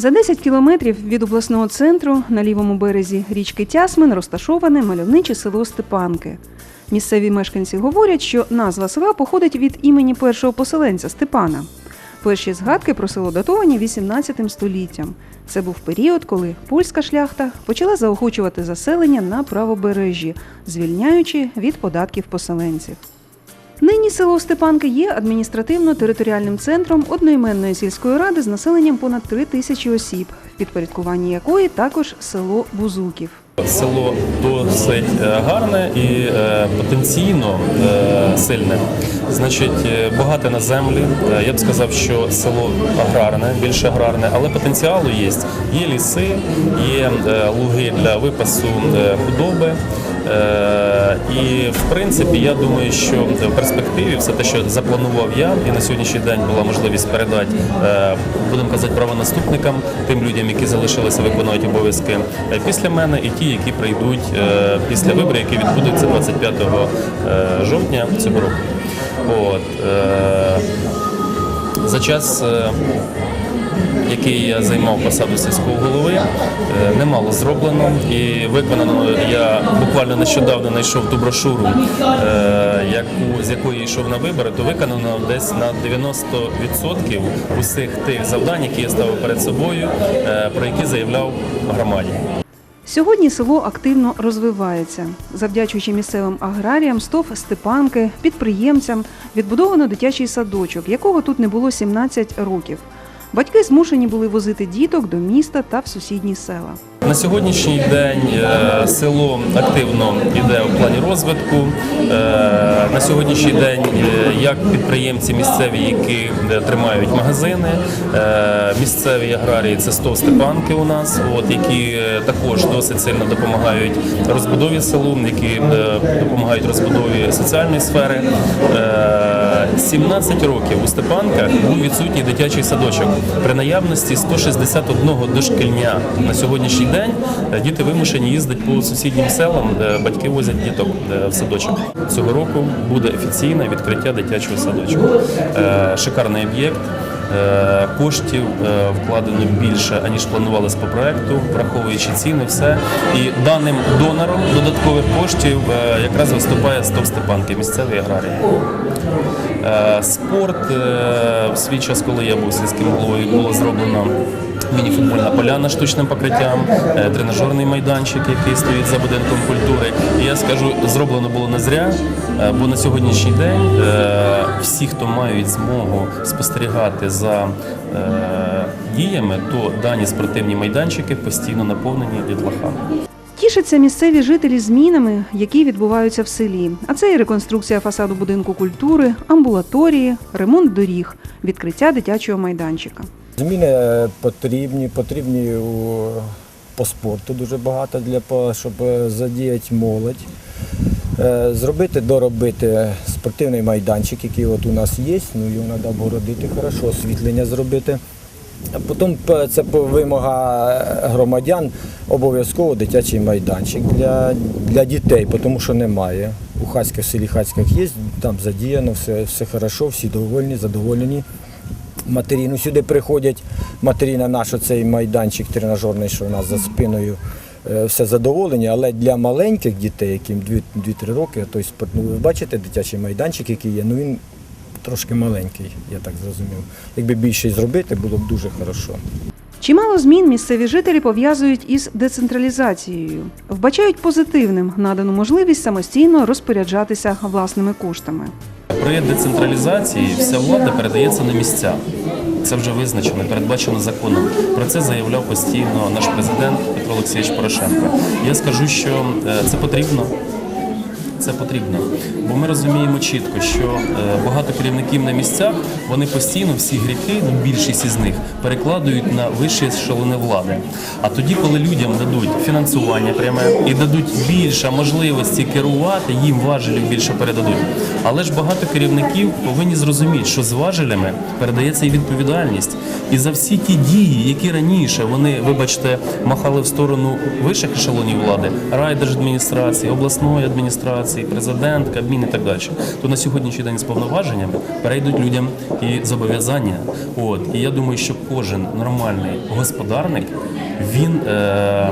За 10 кілометрів від обласного центру на лівому березі річки Тясмин розташоване мальовниче село Степанки. Місцеві мешканці говорять, що назва села походить від імені першого поселенця Степана. Перші згадки про село датовані 18 століттям. Це був період, коли польська шляхта почала заохочувати заселення на правобережжі, звільняючи від податків поселенців. Нині село Степанки є адміністративно-територіальним центром одноіменної сільської ради з населенням понад 3 тисячі осіб, в підпорядкуванні якої також село Бузуків. Село досить е, гарне і е, потенційно е, сильне. Значить, багате на землі. Я б сказав, що село аграрне, більше аграрне, але потенціалу є. Є ліси, є луги для випасу худоби. Е, І в принципі, я думаю, що в перспективі все те, що запланував я, і на сьогоднішній день була можливість передати, е, будемо казати, правонаступникам, тим людям, які залишилися виконувати обов'язки е, після мене, і ті, які прийдуть е, після виборів, які відбудуться 25 е, жовтня цього року. От, е, за час. Який я займав посаду сільського голови, е, немало зроблено і виконано. Я буквально нещодавно знайшов ту брошуру, е, яку з якої йшов на вибори, то виконано десь на 90% усіх тих завдань, які я ставив перед собою, е, про які заявляв громаді. Сьогодні село активно розвивається. Завдячуючи місцевим аграріям, стов Степанки, підприємцям, відбудовано дитячий садочок, якого тут не було 17 років. Батьки змушені були возити діток до міста та в сусідні села. На сьогоднішній день е, село активно йде у плані розвитку. Е, На сьогоднішній день е, як підприємці місцеві, які тримають магазини, місцеві аграрії це 100 Степанки у нас, от які також досить сильно допомагають розбудові селу, які допомагають розбудові соціальної сфери. Е, 17 років у Степанка був відсутній дитячий садочок при наявності 161 дошкільня. На сьогоднішній день е, діти вимушені їздити по сусіднім селам, де батьки возять діток е, в садочок. Цього року буде офіційне відкриття дитячого садочку. Е, Шикарний об'єкт. Е, Коштів е, вкладено більше аніж планувалось по проекту, враховуючи ціни, все і даним донором додаткових коштів е, якраз виступає Стоп Степанки, місцевий аграрій. Спорт в свій час, коли я був сільським головою, було зроблено міні-футбольна поляна з штучним покриттям, е, тренажерний майданчик, який стоїть за будинком культури. І я скажу, зроблено було не зря, е, бо на сьогоднішній день е, всі, хто мають змогу спостерігати за діями, то дані спортивні майданчики постійно наповнені дітлахами. Тішаться місцеві жителі змінами, які відбуваються в селі. А це і реконструкція фасаду будинку культури, амбулаторії, ремонт доріг, відкриття дитячого майданчика. Зміни е, потрібні, потрібні по спорту дуже багато, для, щоб е, задіяти молодь. Е, Зробити, доробити спортивний майданчик, який от у нас є, ну його треба обгородити хорошо, освітлення зробити. Потім це вимога громадян, обов'язково дитячий майданчик для, для дітей, тому що немає. У Хацьках, в селі Хацьках є, там задіяно, все, все всі довольні, задоволені матері. Ну, сюди приходять матері на наш оцей майданчик тренажерний, що у нас за спиною. е, Все задоволені, але для маленьких дітей, яким 2-3 роки, то есть, ну, ви бачите дитячий майданчик, який є, ну він трошки маленький, я так зрозумів. Якби більше зробити, було б дуже хорошо. Чимало змін місцеві жителі пов'язують із децентралізацією, вбачають позитивним надану можливість самостійно розпоряджатися власними коштами. При децентралізації вся влада передається на місця. Це вже визначено, передбачено законом. Про це заявляв постійно наш президент Петро Олексійович Порошенко. Я скажу, що е, це потрібно. Це потрібно, бо ми розуміємо чітко, що е, багато керівників на місцях вони постійно всі гріхи, ну більшість із них перекладають на вищі ешелони влади. А тоді, коли людям дадуть фінансування пряме і дадуть більше можливості керувати, їм важелів більше передадуть. Але ж багато керівників повинні зрозуміти, що з важелями передається і відповідальність. І за всі ті дії, які раніше вони, вибачте, махали в сторону вищих ешелонів влади, райдержадміністрації, обласної адміністрації, президент, Кабмін і так далі, то на сьогоднішній день з повноваженнями перейдуть людям і зобов'язання. От і я думаю, що кожен нормальний господарник він. Е-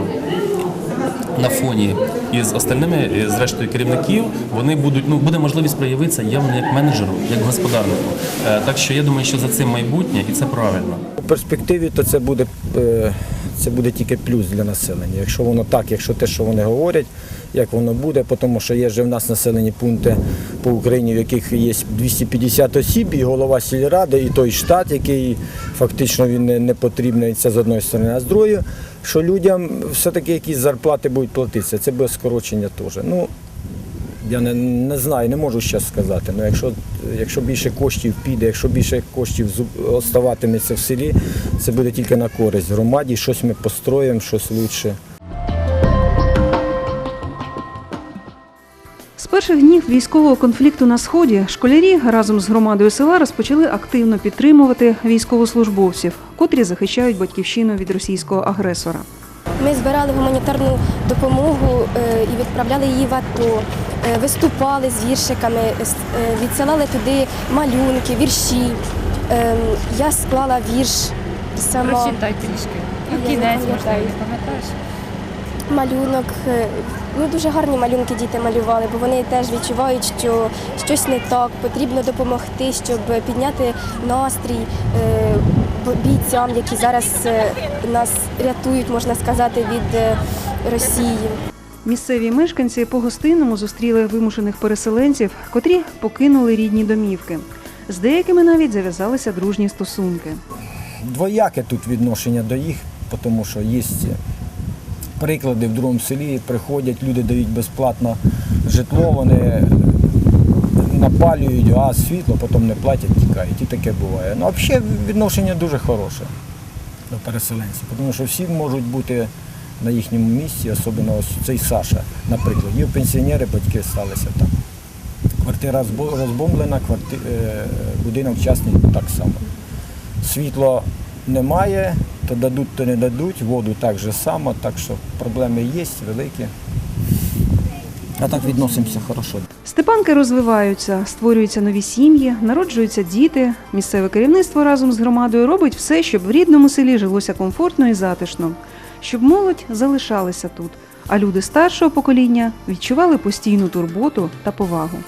на фоні із остальними, і з рештою керівників, вони будуть ну буде можливість проявитися явно як менеджеру, як господарнику. Е, так що я думаю, що за цим майбутнє, і це правильно. У перспективі то це буде, е, це буде тільки плюс для населення. Якщо воно так, якщо те, що вони говорять, як воно буде, тому що є вже в нас населені пункти по Україні, в яких є 250 осіб, і голова сільради, і той штат, який фактично він не, потрібний, це з одної сторони, а з другої, що людям все-таки якісь зарплати будуть платитися, це буде скорочення теж. Ну, я не, не знаю, не можу зараз сказати. Ну, якщо, якщо більше коштів піде, якщо більше коштів оставатиметься в селі, це буде тільки на користь громаді, щось ми построїмо, щось лучше. З перших днів військового конфлікту на сході школярі разом з громадою села розпочали активно підтримувати військовослужбовців, котрі захищають батьківщину від російського агресора. Ми збирали гуманітарну допомогу е, і відправляли її в АТО, е, виступали з віршиками, е, відсилали туди малюнки, вірші. Е, Я склала вірш сама Прочитай трішки. Ну, не кінець, можливо, не пам'ятаєш? малюнок. Ну, дуже гарні малюнки діти малювали, бо вони теж відчувають, що щось не так, потрібно допомогти, щоб підняти настрій е, бійцям, які зараз е, нас рятують, можна сказати, від е, Росії. Місцеві мешканці по гостинному зустріли вимушених переселенців, котрі покинули рідні домівки. З деякими навіть зав'язалися дружні стосунки. Двояке тут відношення до їх, тому що є приклади в другому селі, приходять, люди дають безплатно житло, вони напалюють газ, світло, потім не платять, тікають. І таке буває. Ну, взагалі відношення дуже хороше до переселенців, тому що всі можуть бути на їхньому місці, особливо ось цей Саша, наприклад. Є пенсіонери, батьки сталися там. Квартира розбомблена, кварти... е, будинок частний так само. Світло немає, то дадуть, то не дадуть, воду так же само, так що проблеми є великі. А так відносимося хорошо. Степанки розвиваються, створюються нові сім'ї, народжуються діти. Місцеве керівництво разом з громадою робить все, щоб в рідному селі жилося комфортно і затишно, щоб молодь залишалася тут, а люди старшого покоління відчували постійну турботу та повагу.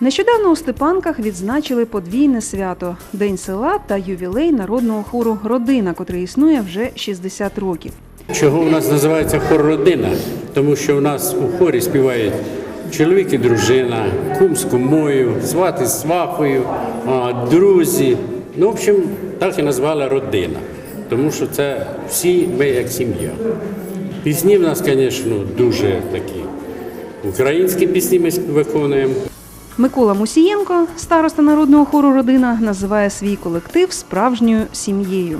Нещодавно у Степанках відзначили подвійне свято День села та ювілей народного хору Родина, котрий існує вже 60 років. Чого у нас називається хор родина? Тому що у нас у хорі співають чоловік і дружина, кум з кумою, свати з свахою, друзі. Ну, в общем, так і назвали родина. Тому що це всі ми як сім'я. Пісні в нас, звісно, дуже такі. Українські пісні ми виконуємо. Микола Мусієнко, староста народного хору Родина, називає свій колектив справжньою сім'єю.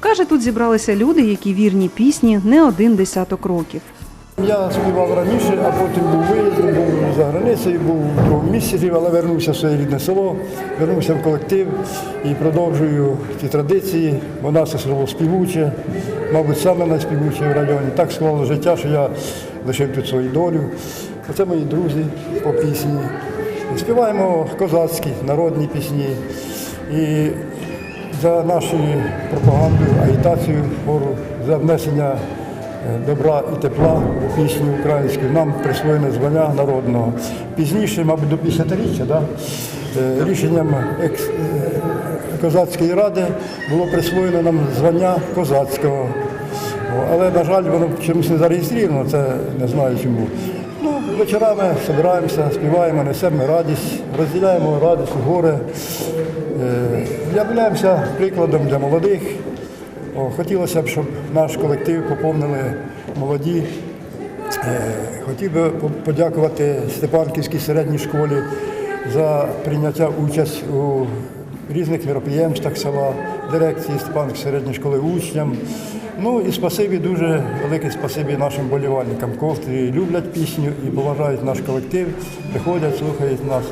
Каже, тут зібралися люди, які вірні пісні не один десяток років. Я співав раніше, а потім був виїзд, був за границею, був в другому місці але вернувся в своє рідне село, вернувся в колектив і продовжую ті традиції, бо наше село співуче, мабуть, саме найспівуче в районі. Так склало життя, що я лишив тут свою долю. Оце мої друзі по пісні. Співаємо козацькі, народні пісні. І за нашу пропаганду, агітацію хору, за внесення е, добра і тепла у пісню українську. Нам присвоєне звання народного. Пізніше, мабуть, до 50-річчя, да? е, рішенням екс... е, козацької ради було присвоєно нам звання козацького. Але, на жаль, воно чомусь не зареєстровано, це не знаю чому. Вечорами збираємося, співаємо, несемо радість, розділяємо радість, горе. Е, Являємося прикладом для молодих. Хотілося б, щоб наш колектив поповнили молоді. Е, Хотів би подякувати Степанківській середній школі за прийняття участь у різних мероприємствах села, дирекції Степанківської середньої школи учням. Ну і спасибі, дуже велике спасибі нашим болівальникам, котрі люблять пісню і поважають наш колектив, приходять, слухають нас.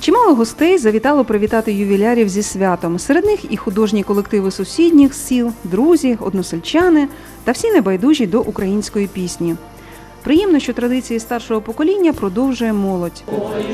Чимало гостей завітало привітати ювілярів зі святом. Серед них і художні колективи сусідніх сіл, друзі, односельчани та всі небайдужі до української пісні. Приємно, що традиції старшого покоління продовжує молодь. Ой,